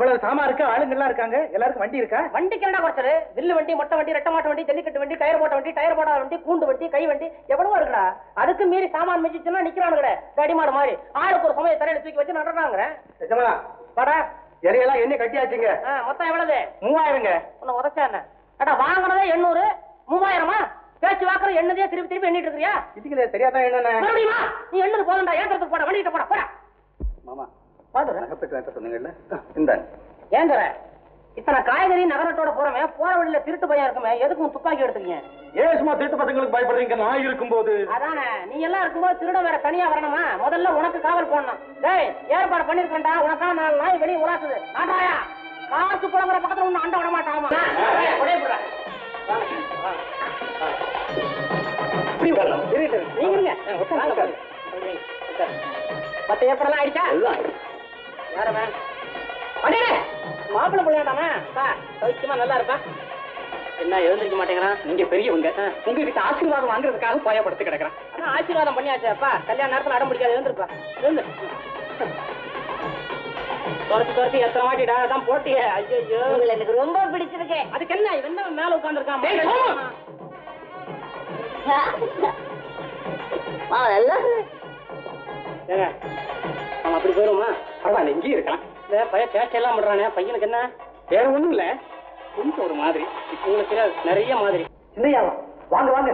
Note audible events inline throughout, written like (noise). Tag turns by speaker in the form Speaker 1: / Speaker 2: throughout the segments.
Speaker 1: இவ்வளவு சாமா இருக்கு? ஆளுங்கெல்லாம் இருக்காங்க. எல்லாருக்கும் வண்டி இருக்கா?
Speaker 2: வண்டிக்கு என்னடா குறைச்சல்? வில்லு வண்டி மொட்டை வண்டி ரெட்ட மாட்டு வண்டி ஜல்லிக்கட்டு வண்டி டயர் போட்ட வண்டி டயர் போடாத வண்டி கூண்டு வண்டி கை வண்டி எவ்வளவோ இருக்குடா. அதுக்கு மீறி சாமான் மிச்சிச்சுன்னா நிக்கிறானுங்கடே தடிமாடு மாதிரி. ஆளுக்கு ஒரு சமய தரையில தூக்கி வச்சு நடறாங்க
Speaker 1: நிஜமா?
Speaker 2: படா
Speaker 1: இறையெல்லாம் என்ன கட்டியாச்சுங்க?
Speaker 2: மொத்தம் எவ்வளவு?
Speaker 1: மூவாயிரங்க.
Speaker 2: உன்னை உதச்சா என்ன? அடா வாங்கினதே எண்ணூறு மூவாயிரமா? பேச்சு வாக்குற எண்ணதே திருப்பி திருப்பி எண்ணிட்டு இருக்கிறியா?
Speaker 1: இதுக்கு தெரியாதான் என்னென்ன?
Speaker 2: மறுபடியுமா? நீ எண்ணது போதண்டா ஏற்றத்துக்கு போட வண்டிகிட்ட போட போடா.
Speaker 1: மாமா நகைப்பட்டு வேண்ட சொன்னீங்கல்ல? இந்தாங்க.
Speaker 2: ஏன் தர இத்தனை காய்கறி நகரத்தோட போறவன் போற வழியில திருட்டு பையன் இருக்குமே எதுக்கு உன் துப்பாக்கி எடுத்துக்கீங்க?
Speaker 1: ஏன் சும்மா திருட்டு பசங்களுக்கு பயப்படுறீங்க நான் இருக்கும்போது.
Speaker 2: அதானே நீ எல்லாம் இருக்கும்போது திருட வேற தனியா வரணுமா? முதல்ல உனக்கு காவல் போடணும். டேய் ஏற்பாடு பண்ணிருக்கேன்டா உனக்கா நாலு நாய் வெளியே உலாசுது நாட்டாயா? காசு புலங்குற பக்கத்துல ஒண்ணு அண்ட விட மாட்டாமா? நீங்க. பத்து ஏப்பரெல்லாம் ஆயிடுச்சா. யார வேன் அடே மாப்பிள்ளை பிள்ளையாண்டாமா. பா சௌக்கியமா நல்லா இருப்பா. என்ன எழுந்திருக்க மாட்டேங்கிறான்?
Speaker 1: நீங்க பெரியவங்க. உங்ககிட்ட ஆசீர்வாதம் வாங்குறதுக்காக பயப்படுத்து கிடக்குறேன்.
Speaker 2: அதான் ஆசீர்வாதம் பண்ணியாச்சேப்பா கல்யாண நேரத்துல அடம் பிடிக்காது எழுந்திருப்பா. எழுந்து. துரத்தி துரத்தி எத்தனை வாட்டிடா அதான் போட்டியே. ஐயோ எனக்கு ரொம்ப பிடிச்சிருக்கு. அதுக்கு என்ன என்ன மேல உட்கார்ந்துருக்கான் (laughs) ஏங்க அவன் அப்படி போயிருமா
Speaker 1: பரவாயில்ல இங்கேயும் இருக்கலாம்
Speaker 2: இந்த பையன் சேட்டை எல்லாம் பண்றானே பையனுக்கு என்ன?
Speaker 1: வேற ஒண்ணும் இல்ல. கொஞ்சம் ஒரு மாதிரி.
Speaker 2: உங்களுக்கு நிறைய மாதிரி.
Speaker 1: இல்லையா? வாங்க வாங்க.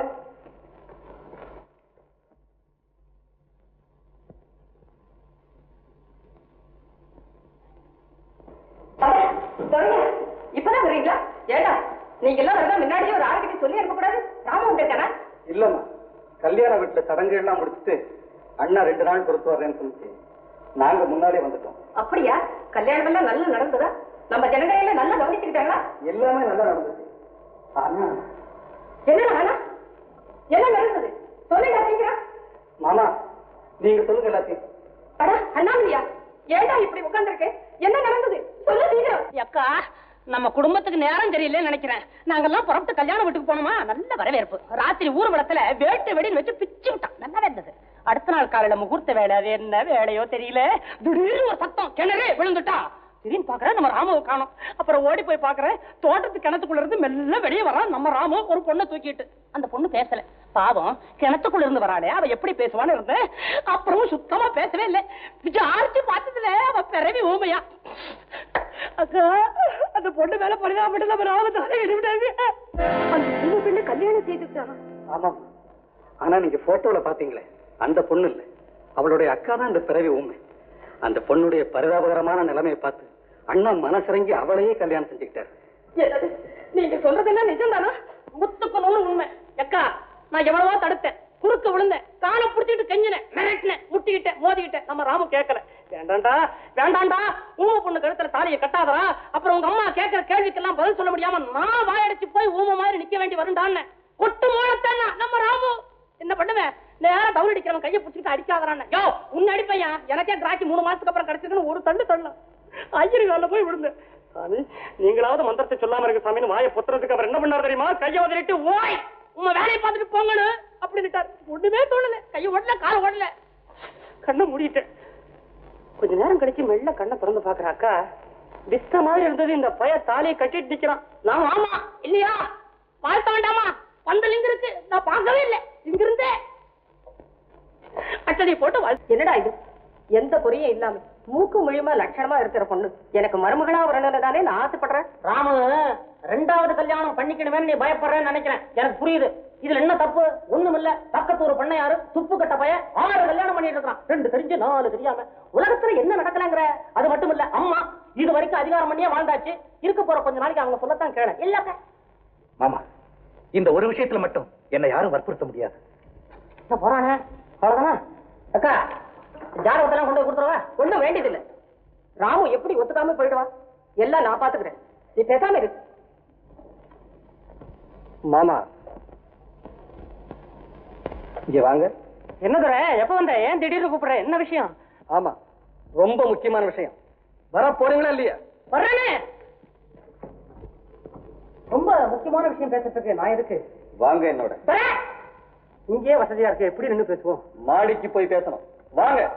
Speaker 2: இப்பதான் வரீங்களா ஏடா நீங்க எல்லாம் வரதா முன்னாடியே ஒரு ஆளுகிட்ட சொல்லி அனுப்பக்கூடாது ராம வந்திருக்கானா
Speaker 1: இல்லம்மா. கல்யாண வீட்டுல சடங்கு எல்லாம் முடிச்சுட்டு அண்ணா ரெண்டு நாள் பொறுத்து வர்றேன்னு சொல்லிச்சு நாங்க முன்னாலே வந்துட்டோம்.
Speaker 2: அப்படியா? கல்யாணம் எல்லாம் நல்லா நடந்ததா? நம்ம ஜனங்களை எல்லாம் நல்லா கவனிச்சுக்கிட்டாங்களா?
Speaker 1: எல்லாமே நல்லா நடந்துச்சு. ஆனா
Speaker 2: என்ன வேணா என்ன நடந்தது? சொல்லுங்க சீக்கிரம்.
Speaker 1: மாமா நீங்க சொல்லுங்க எல்லாத்தையும்.
Speaker 2: அடா அண்ணாமலையா? ஏண்டா இப்படி உட்கார்ந்திருக்க? என்ன நடந்தது? சொல்லு சீக்கிரம். அக்கா நம்ம குடும்பத்துக்கு நேரம் தெரியல நினைக்கிறேன். நாங்கெல்லாம் புறப்பட்டு கல்யாண வீட்டுக்கு போனோமா? நல்ல வரவேற்பு. ராத்திரி ஊர்வலத்துல வேட்டு வெடின்னு வச்சு பிச்சு விட்டான். நல்லா இருந்தது. அடுத்த நாள் காலையில முகூர்த்த வேலை அது என்ன வேலையோ தெரியல. திடீர்னு ஒரு சத்தம் கிணறு! விழுந்துட்டா. திடீர்னு பாக்குறேன் நம்ம ராமுவை காணும். அப்புறம் ஓடி போய் பாக்குறேன் தோட்டத்து கிணத்துக்குள்ள இருந்து மெல்ல வெளியே வரான் நம்ம ராமு ஒரு பொண்ணை தூக்கிட்டு. அந்த பொண்ணு பேசல. பாவம் கிணத்துக்குள்ள இருந்து வராளே அவ எப்படி பேசுவான்னு இருந்தேன். அப்புறம் சுத்தமா பேசவே இல்லை. விசாரிச்சு பார்த்ததுல அவ பிறவி ஊமையா. அக்கா அந்த பொண்ணு மேல பரிதாபப்பட்டு நம்ம ராம தானே விட்டாங்க அந்த பொண்ணு கல்யாணம் செய்துட்டான்.
Speaker 1: ஆமா ஆனா நீங்க போட்டோல பாத்தீங்களே. அந்த பொண்ணு இல்லை. அவளுடைய அக்கா தான் இந்த பிறவி உண்மை அந்த பொண்ணுடைய பரிதாபகரமான நிலைமையை பார்த்து அண்ணா மனசிறங்கி அவளையே கல்யாணம் செஞ்சுக்கிட்டாரு.
Speaker 2: நீங்க சொல்றதெல்லாம் நிஜம்தானா? முத்துக்கு நூறு உண்மை அக்கா நான் எவ்வளவோ தடுத்தேன். குறுக்க விழுந்தேன். காலை புடிச்சிட்டு கெஞ்சினேன். மிரட்டினேன். முட்டிக்கிட்டேன். மோதிக்கிட்டேன். நம்ம ராமு கேட்கல. வேண்டாம்டா வேண்டாம்டா ஊம பொண்ணு கழுத்துல தாலியை கட்டாதரா அப்புறம் உங்க அம்மா கேட்கிற கேள்விக்கெல்லாம் பதில் சொல்ல முடியாம நான் வாயடைச்சு போய் ஊம மாதிரி நிக்க வேண்டி வருண்டான்னு கொட்டு மூலத்தான் நம்ம ராமு. என்ன பண்ணுவேன் நேரம் தவறு அடிக்கிறவன் கையை பிடிச்சிட்டு அடிக்காதான் யோ உன் அடிப்பையா எனக்கே கிராக்கி மூணு மாசத்துக்கு அப்புறம் கிடைச்சதுன்னு ஒரு தள்ளு தள்ளலாம் ஐயரு கால போய் விழுந்தேன். சாமி நீங்களாவது மந்திரத்தை சொல்லாம இருக்க சாமின்னு வாயை பொத்துறதுக்கு அவர் என்ன பண்ணார் தெரியுமா? கையை உதறிட்டு ஓய் உங்க வேலையை பார்த்துட்டு போங்கன்னு அப்படின்னுட்டார். ஒண்ணுமே தோணல. கையை ஓடல காலை ஓடல. கண்ணை மூடிட்டேன். கொஞ்ச நேரம் கழிச்சு மெல்ல கண்ணை திறந்து பாக்குற அக்கா. வித்த மாதிரி இருந்தது இந்த பய தாலியை கட்டிட்டு நிக்கிறான். நான் ஆமா இல்லையா? பார்த்த வேண்டாமா? பந்தல் இருக்கு. நான் பார்க்கவே இல்லை. அட்டடி போட்டு என்னடா இது? எந்த குறையும் இல்லாம மூக்கு மொழியுமா லட்சணமா இருக்கிற பொண்ணு. எனக்கு மருமகளா வரணும்னு தானே நான் ஆசைப்படுறேன். ராமு ரெண்டாவது கல்யாணம் பண்ணிக்கணுமே நீ பயப்படுறேன்னு நினைக்கிறேன். எனக்கு புரியுது. இதுல என்ன தப்பு? ஒண்ணும் இல்ல பக்கத்து ஒரு பண்ணையாரு துப்பு கட்ட பைய ஆறு கல்யாணம் பண்ணிட்டு இருக்கான் ரெண்டு தெரிஞ்சு நாலு தெரியாம. உலகத்துல என்ன நடக்கலங்கிற? அது மட்டும் இல்ல அம்மா இது வரைக்கும் அதிகாரம் பண்ணியே வாழ்ந்தாச்சு. இருக்க போற கொஞ்ச நாளைக்கு அவங்க சொல்லத்தான் கேள இல்ல
Speaker 1: மாமா இந்த ஒரு விஷயத்துல மட்டும் என்னை யாரும் வற்புறுத்த முடியாது.
Speaker 2: போறானே? அவ்வளவுதானா? அக்கா ஜாதகத்தெல்லாம் கொண்டு கொடுத்துருவா ஒண்ணும் வேண்டியதில்லை. ராமு எப்படி ஒத்துக்காம போயிடுவா? எல்லாம் நான் பாத்துக்கிறேன் நீ பேசாம இரு.
Speaker 1: மாமா. இங்க வாங்க.
Speaker 2: என்ன துரை எப்ப வந்த? ஏன் திடீர்னு கூப்பிடுற? என்ன விஷயம்?
Speaker 1: ஆமா ரொம்ப முக்கியமான விஷயம். வர போறீங்களா இல்லையா?
Speaker 2: வர்றேனே. ரொம்ப முக்கியமான விஷயம் பேசுறதுக்கு நான் எதுக்கு?
Speaker 1: வாங்க என்னோட.
Speaker 2: இங்கேயே வசதியா இருக்கு. எப்படி நின்று பேசுவோம்?
Speaker 1: மாடிக்கு போய் பேசணும். வாங்க.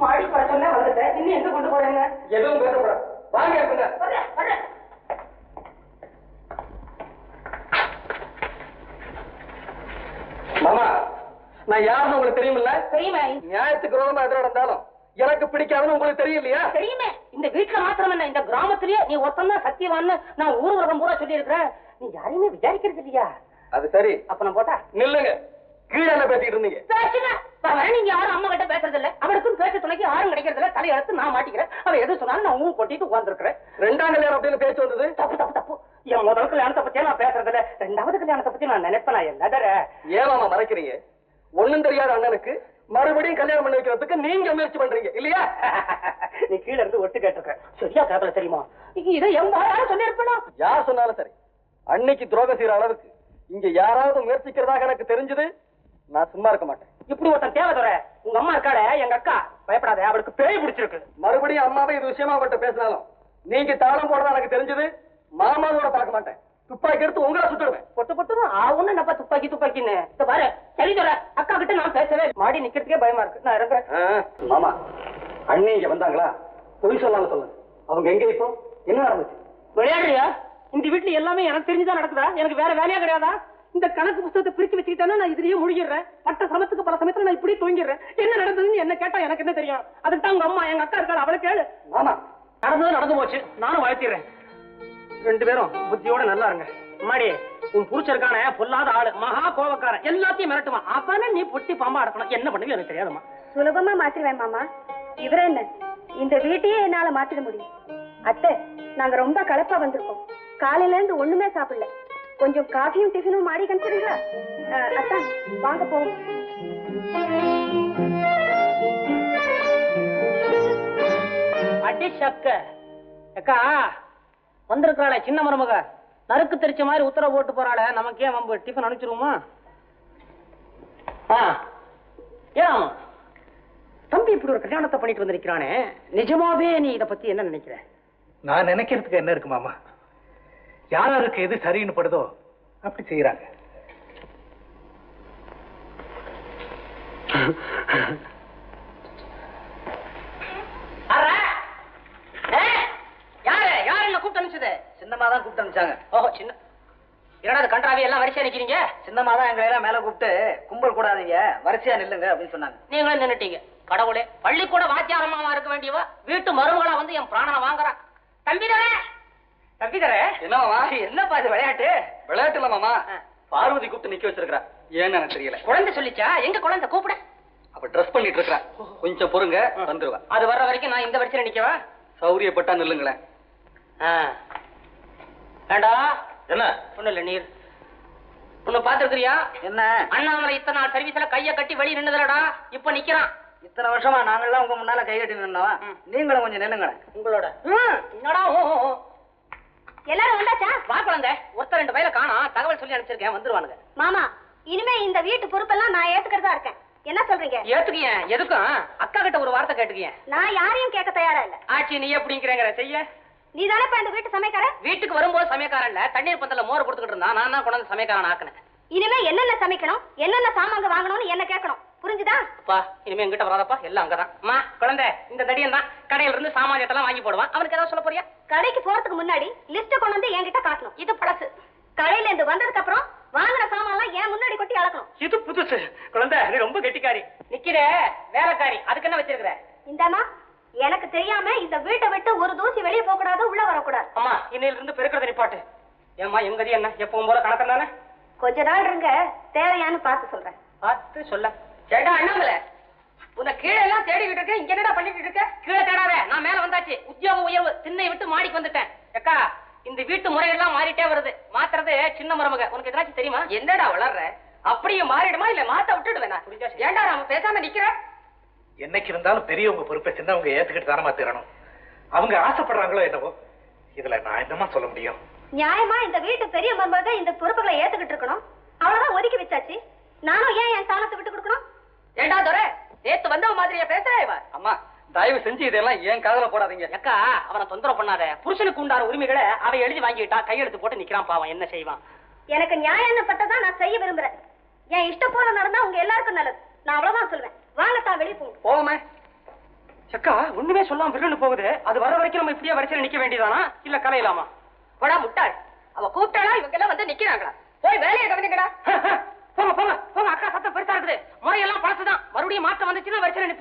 Speaker 1: மாடி போற வந்துட்டேன் இன்னும்
Speaker 2: எங்க கொண்டு போறேங்க?
Speaker 1: எதுவும் வாங்க மாமா நான் யாருன்னு உங்களுக்கு தெரியுமில்ல?
Speaker 2: தெரியுமா
Speaker 1: நியாயத்துக்கு விரோதமா எதிர நடந்தாலும். எனக்கு பிடிக்காதுன்னு உங்களுக்கு தெரியலையா?
Speaker 2: தெரியுமே. இந்த வீட்டுல மாத்திரம் என்ன இந்த கிராமத்திலேயே நீ ஒருத்தன் தான் சத்தியவான்னு நான் ஊர் உலகம் பூரா சொல்லி இருக்கிறேன் நீ யாரையுமே விசாரிக்கிறது இல்லையா?
Speaker 1: அது சரி.
Speaker 2: அப்ப நான் போட்டா?
Speaker 1: நில்லுங்க. கீழே என்ன பேசிட்டு இருந்தீங்க?
Speaker 2: பேசுங்க. நீங்க யாரும் அம்மா கிட்ட பேசுறது இல்ல. அவளுக்கும் பேச துணைக்கு யாரும் கிடைக்கிறது இல்ல தலையெடுத்து நான் மாட்டிக்கிறேன். அவ எது சொன்னாலும் நான் ஊ கொட்டிட்டு உட்கார்ந்துருக்கிறேன்.
Speaker 1: ரெண்டாம் கல்யாணம் அப்படின்னு பேச்சு வந்தது?
Speaker 2: தப்பு தப்பு தப்பு. என் முதல் கல்யாணத்தை பத்தி நான் பேசுறது இல்ல. ரெண்டாவது கல்யாணத்தை பத்தி நான் நினைப்பேன்? என்ன தர?
Speaker 1: ஏன் மறைக்கிறீங்க? ஒண்ணும் தெரியாத அண்ணனுக்கு மறுபடியும் கல்யாணம் பண்ணி வைக்கிறதுக்கு நீங்க முயற்சி பண்றீங்க இல்லையா?
Speaker 2: நீ கீழ இருந்து ஒட்டு கேட்டிருக்க. சரியா கேட்கல தெரியுமா? இதை யாரும் சொல்லியிருப்பேன்?
Speaker 1: யார் சொன்னாலும் சரி. அன்னைக்கு துரோகம் செய்யற அளவுக்கு இங்க யாராவது முயற்சிக்கிறதாக எனக்கு தெரிஞ்சது நான் சும்மா இருக்க மாட்டேன்.
Speaker 2: இப்படி ஒருத்தன் தேவை தர உங்க அம்மா இருக்காளே எங்க அக்கா பயப்படாத அவளுக்கு பேய் பிடிச்சிருக்கு.
Speaker 1: மறுபடியும் அம்மாவை இது விஷயமா அவட்ட பேசினாலும் நீங்க தாளம் போடுறதா எனக்கு தெரிஞ்சது மாமாவோட பார்க்க மாட்டேன். துப்பாக்கி எடுத்து உங்களை சுட்டுடுவேன்
Speaker 2: பொட்டு பொட்டு ஆவுன்னு நப்ப துப்பாக்கி துப்பாக்கின்னு? இந்த பாரு சரி தர அக்கா கிட்ட நான் பேசவே இல்ல. மாடி நிக்கிறதுக்கே பயமா இருக்கு. நான் இறங்குறேன்.
Speaker 1: மாமா அண்ணி இங்க வந்தாங்களா? பொய் சொல்லாம சொல்லுங்க அவங்க எங்க இப்போ? என்ன நடந்துச்சு?
Speaker 2: விளையாடுறியா? இந்த வீட்டுல எல்லாமே எனக்கு தெரிஞ்சுதான் நடக்குதா? எனக்கு வேற வேலையா கிடையாதா? இந்த கணக்கு புத்தகத்தை பிரிச்சு வச்சுக்கிட்டேன்னா நான் இதுலயே முழுகிடுறேன். பட்ட சமத்துக்கு பல சமயத்துல நான் இப்படி தூங்கிடுறேன். என்ன நடந்ததுன்னு என்ன கேட்டா எனக்கு என்ன தெரியும்? அதுக்கு தான் உங்க அம்மா எங்க அக்கா இருக்காள்? அவளை கேளு.
Speaker 1: மாமா.
Speaker 2: நடந்தது நடந்து போச்சு. நானும் வாழ்த்திடுறேன். ரெண்டு பேரும் புத்தியோட நல்லா இருங்க. மாடி உன் புருஷருக்கான பொல்லாத ஆளு மகா கோபக்காரன் எல்லாத்தையும் மிரட்டுவான். அப்பனா நீ பொட்டி பாம்பா அடக்கணும். என்ன பண்ணுவீங்க எனக்கு தெரியாதுமா
Speaker 3: சுலபமா மாத்திருவேன் மாமா. இவர என்ன? இந்த வீட்டையே என்னால மாத்திட முடியும். அத்தை நாங்க ரொம்ப கலப்பா வந்திருக்கோம். காலையில இருந்து ஒண்ணுமே சாப்பிடல. கொஞ்சம் காஃபியும் டிஃபனும் மாடி கணிச்சிருங்களா அத்தான் வாங்க போவோம்.
Speaker 2: அடி சக்க. அக்கா வந்திருக்கிறாளே சின்ன மருமக. நறுக்கு தெரிச்ச மாதிரி உத்தரவு போட்டு போறாளே நமக்கு ஏன் டிஃபன் அனுப்பிச்சிருவோமா? ஏன் தம்பி இப்படி ஒரு கல்யாணத்தை பண்ணிட்டு வந்திருக்கிறானே. நிஜமாவே நீ இத பத்தி என்ன நினைக்கிற?
Speaker 4: நான் நினைக்கிறதுக்கு என்ன இருக்கு மாமா? யாராருக்கு எது சரின்னு படுதோ அப்படி செய்யறாங்க
Speaker 2: யாரு யாரு என்ன கூப்பிட்டு
Speaker 5: சின்னம்மா தான் கூப்பிட்டு அனுப்பிச்சாங்க.
Speaker 2: ஓஹோ சின்ன என்னடா அது கன்றாவி எல்லாம் வரிசையா நிக்கிறீங்க?
Speaker 5: சின்னம்மா தான் எங்களை எல்லாம் மேல கூப்பிட்டு கும்பல் கூடாதீங்க வரிசையா நில்லுங்க அப்படின்னு சொன்னாங்க.
Speaker 2: நீங்களும் நின்னுட்டீங்க. கடவுளே பள்ளிக்கூட வாத்தியாரமாவா இருக்க வேண்டியவ? வீட்டு மருமகளா வந்து என் பிராணனை வாங்குறா. தம்பிதரே! தம்பிதரே!
Speaker 1: என்ன மாமா
Speaker 2: என்னப்பா இது விளையாட்டு?
Speaker 1: விளையாட்டு இல்ல மாமா.
Speaker 2: ஆ.
Speaker 1: பார்வதி கூப்பிட்டு நிக்க வச்சிருக்கா ஏன்னு எனக்கு தெரியல.
Speaker 2: குழந்தை சொல்லிச்சா? எங்க குழந்தை? கூப்பிட.
Speaker 1: அப்ப ட்ரெஸ் பண்ணிட்டு இருக்கா கொஞ்சம் பொறுங்க வந்துருவா.
Speaker 2: அது வர்ற வரைக்கும் நான் இந்த வரிசையில நிக்கவா?
Speaker 1: சௌரியப்பட்டா நில்லுங்களேன்.
Speaker 2: ஏண்டா?
Speaker 4: என்ன?
Speaker 2: ஒண்ணு இல்ல நீர். உன்னை பாத்துருக்கிறியா
Speaker 5: என்ன?
Speaker 2: அண்ணாமலை இத்தனை நாள் சர்வீஸ்ல கைய கட்டி வெளிய நின்னுதலடா. இப்ப நிக்கிறான்.
Speaker 5: இத்தனை வருஷமா நாங்கெல்லாம் உங்க முன்னால கை கட்டி நின்னோம்
Speaker 2: ம்.
Speaker 5: நீங்களும் கொஞ்சம் நில்லுங்களேன்
Speaker 2: உங்களோட. என்னடா.
Speaker 3: எல்லாரும் வந்தாச்சா?
Speaker 2: வா குழந்தை. ஒருத்தர் ரெண்டு வயல காணோம். தகவல் சொல்லி அனுப்பிச்சிருக்கேன். வந்துருவானுங்க.
Speaker 3: மாமா இனிமே இந்த வீட்டு பொறுப்பெல்லாம் நான் ஏத்துக்கிறதா இருக்கேன். என்ன சொல்றீங்க?
Speaker 2: ஏத்துக்கிய எதுக்கும்? அக்கா கிட்ட ஒரு வார்த்தை கேட்டுக்கிய
Speaker 3: நான் யாரையும் கேட்க தயாரா இல்ல.
Speaker 2: ஆச்சி நீ எப்படிங்கிறங்கிற செய்ய.
Speaker 3: நீ தானே இந்த வீட்டு சமைக்காரன்
Speaker 2: வீட்டுக்கு வரும்போது சமயக்காரன் இல்ல தண்ணீர் பந்தல மோர் கொடுத்துக்கிட்டு இருந்தான். நான் தான் கொண்டாந்து சமயக்காரன் ஆக்குனேன்.
Speaker 3: இனிமே என்னென்ன சமைக்கணும்? என்னென்ன சாமாங்க வாங்கணும்னு என்ன கேட்கணும்? புரிஞ்சுதா?
Speaker 2: அப்பா இனிமே எங்கிட்ட வராதப்பா. எல்லாம் அங்கதான். அம்மா குழந்தை இந்த தடியன் தான். கடையில இருந்து சாமானியத்தெல்லாம் வாங்கி போடுவான். அவனுக்கு ஏதாவது சொல்ல போறியா?
Speaker 3: கடைக்கு போறதுக்கு முன்னாடி லிஸ்ட் கொண்டு வந்து என்கிட்ட காட்டணும். இது பழசு. கடையில இருந்து வந்ததுக்கு அப்புறம் வாங்கின சாமான்லாம் ஏன் முன்னாடி கொட்டி அளக்கணும்.
Speaker 2: இது புதுசு. குழந்தை நீ ரொம்ப கெட்டிக்காரி. நிக்கிற வேலைக்காரி. அதுக்கு என்ன வச்சிருக்கிற?
Speaker 3: இந்தாமா எனக்கு தெரியாம இந்த வீட்டை விட்டு ஒரு தூசி வெளியே போக கூடாது உள்ள வரக்கூடாது.
Speaker 2: அம்மா இன்னையில இருந்து பெருக்கிறத நிப்பாட்டு ஏம்மா எங்கதி என்ன? எப்பவும் போல கணக்கு தானே?
Speaker 3: கொஞ்ச நாள் இருங்க தேவையான்னு பார்த்து சொல்றேன்.
Speaker 2: பார்த்து சொல்ல. ஏடா அண்ணாமலை? உன்னை கீழே எல்லாம் தேடிக்கிட்டு இருக்க இங்க என்னடா பண்ணிட்டு இருக்க? கீழே தேடாத நான் மேல வந்தாச்சு. உத்தியோக உயர்வு திண்ணை விட்டு மாடிக்கு வந்துட்டேன். அக்கா இந்த வீட்டு முறையெல்லாம் மாறிட்டே வருது. மாத்துறது சின்ன மருமக. உனக்கு எதாச்சும் தெரியுமா? என்னடா வளர்ற? அப்படியே மாறிடுமா? இல்ல மாத்த விட்டுடுவேன்? நான் ஏன்டா நாம பேசாம நிக்கிற?
Speaker 4: என்னைக்கு இருந்தாலும் பெரியவங்க பொறுப்பை சின்னவங்க ஏத்துக்கிட்டு தானமா தீரணும் அவங்க ஆசைப்படுறாங்களோ என்னவோ இதுல நான் என்னமா சொல்ல முடியும்?
Speaker 3: நியாயமா இந்த வீட்டு பெரிய மருமக இந்த பொறுப்புகளை ஏத்துக்கிட்டு இருக்கணும்? அவ்வளவுதான் ஒதுக்கி வச்சாச்சு. நானும் ஏன் என் ஸ்தானத்தை விட்டு கொடுக்கணும்?
Speaker 2: ஏண்டா துரை நேத்து வந்தவ மாதிரியா பேசுற இவ.
Speaker 1: அம்மா தயவு செஞ்சு இதெல்லாம் ஏன் காதல போடாதீங்க.
Speaker 2: அக்கா அவனை தொந்தரவு பண்ணாத. புருஷனுக்கு உண்டான உரிமைகளை அவ எழுதி வாங்கிட்டா கையெழுத்து போட்டு நிக்கிறான் பாவம். என்ன செய்வான்?
Speaker 3: எனக்கு நியாயம்னு பட்டதான் நான் செய்ய விரும்புறேன். என் இஷ்ட போல நடந்தா உங்க எல்லாருக்கும் நல்லது. நான் அவ்வளவுதான் சொல்லுவேன் வாங்கத்தான் வெளியே போங்க
Speaker 1: போவோமே.
Speaker 2: அக்கா ஒண்ணுமே சொல்லாம விருன்னு போகுது. அது வர வரைக்கும் நம்ம இப்படியே வரிசையில நிக்க வேண்டியதானா? இல்ல கலையலாமா?
Speaker 6: போடா முட்டாள். அவ கூப்பிட்டாளா? இவங்க எல்லாம் வந்து நிக்கிறாங்களா? போய் வேலையை கவனிக்கடா
Speaker 2: போங்க போங்க போங்க. அக்கா சத்தம் பெருசா இருக்குது. முறையெல்லாம் பழசுதான். மறுபடியும் மாற்றம் வந்துச்சுன்னா வரிசையில நிப்போம்.